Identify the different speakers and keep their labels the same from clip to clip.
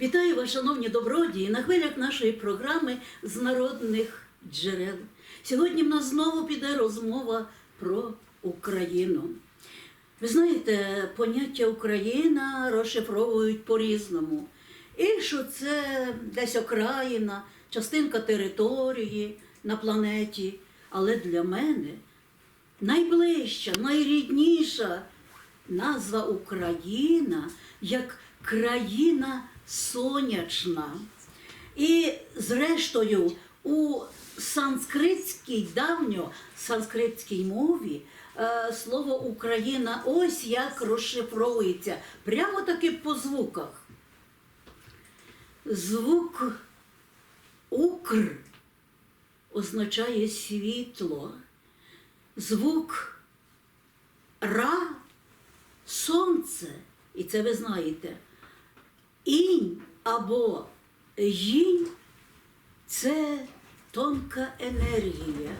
Speaker 1: Вітаю вас, шановні добродії, на хвилях нашої програми з народних джерел. Сьогодні в нас знову піде розмова про Україну. Ви знаєте, поняття Україна розшифровують по-різному. І що це десь окраїна, частинка території на планеті. Але для мене найближча, найрідніша назва Україна як країна сонячна. І зрештою, у санскритській давньо санскритській мові е, слово Україна ось як розшифровується, прямо таки по звуках. Звук Укр означає світло. Звук Ра сонце, і це ви знаєте. Інь або їнь це тонка енергія.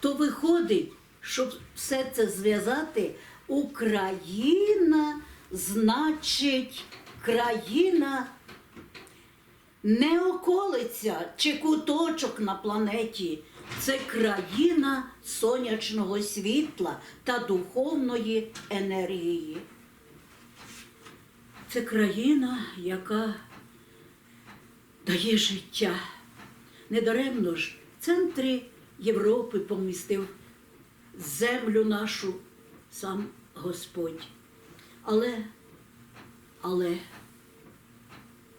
Speaker 1: То виходить, щоб все це зв'язати, Україна значить країна не околиця чи куточок на планеті. Це країна сонячного світла та духовної енергії. Це країна, яка дає життя. Недаремно ж в центрі Європи помістив землю нашу сам Господь. Але, але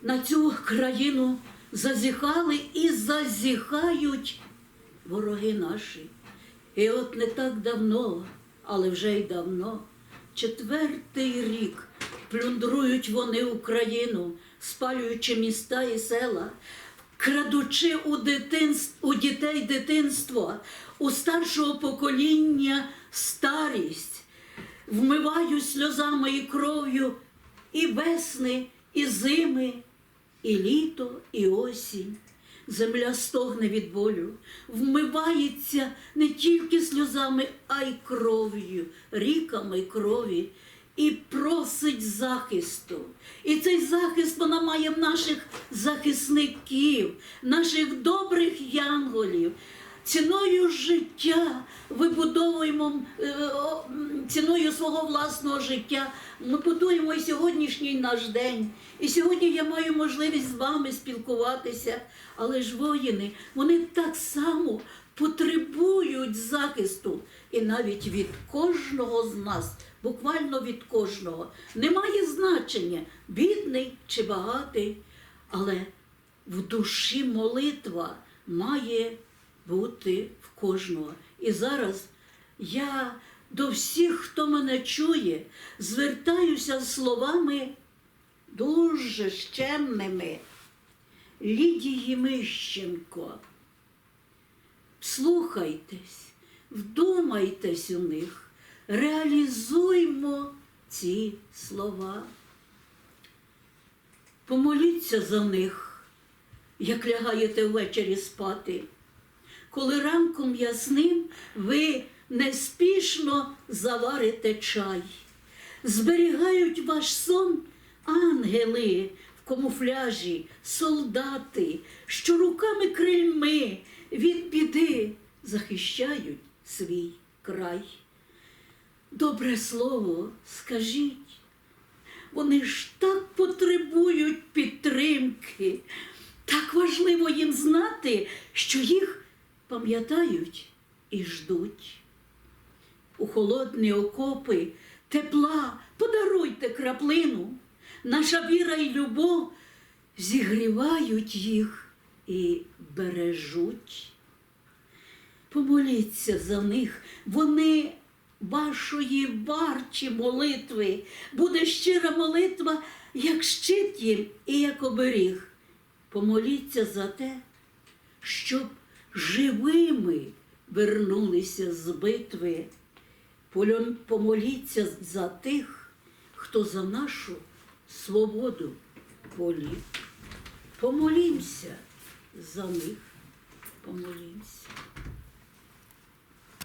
Speaker 1: на цю країну зазіхали і зазіхають вороги наші. І от не так давно, але вже й давно, четвертий рік плюндрують вони Україну, спалюючи міста і села, крадучи у, дитинств, у дітей дитинство, у старшого покоління старість, вмивають сльозами і кров'ю і весни, і зими, і літо, і осінь. Земля стогне від болю, вмивається не тільки сльозами, а й кров'ю, ріками крові, і просить захисту. І цей захист вона має в наших захисників, наших добрих янголів. Ціною життя вибудовуємо е, ціною свого власного життя. Ми будуємо і сьогоднішній наш день. І сьогодні я маю можливість з вами спілкуватися. Але ж воїни, вони так само потребують захисту. І навіть від кожного з нас, буквально від кожного, немає значення, бідний чи багатий. Але в душі молитва має бути в кожного. І зараз я до всіх, хто мене чує, звертаюся з словами дуже щемними Лідії Мищенко. Слухайтесь, вдумайтесь у них, реалізуймо ці слова. Помоліться за них, як лягаєте ввечері спати. Коли ранком ясним ви неспішно заварите чай, зберігають ваш сон ангели в камуфляжі, солдати, що руками крильми від біди захищають свій край. Добре слово скажіть, вони ж так потребують підтримки. Так важливо їм знати, що їх пам'ятають і ждуть. У холодні окопи тепла подаруйте краплину. Наша віра і любов зігрівають їх і бережуть. Помоліться за них, вони вашої варчі молитви. Буде щира молитва, як щит їм і як оберіг. Помоліться за те, щоб живими вернулися з битви. Помоліться за тих, хто за нашу свободу полів. Помолімся за них, помолімся.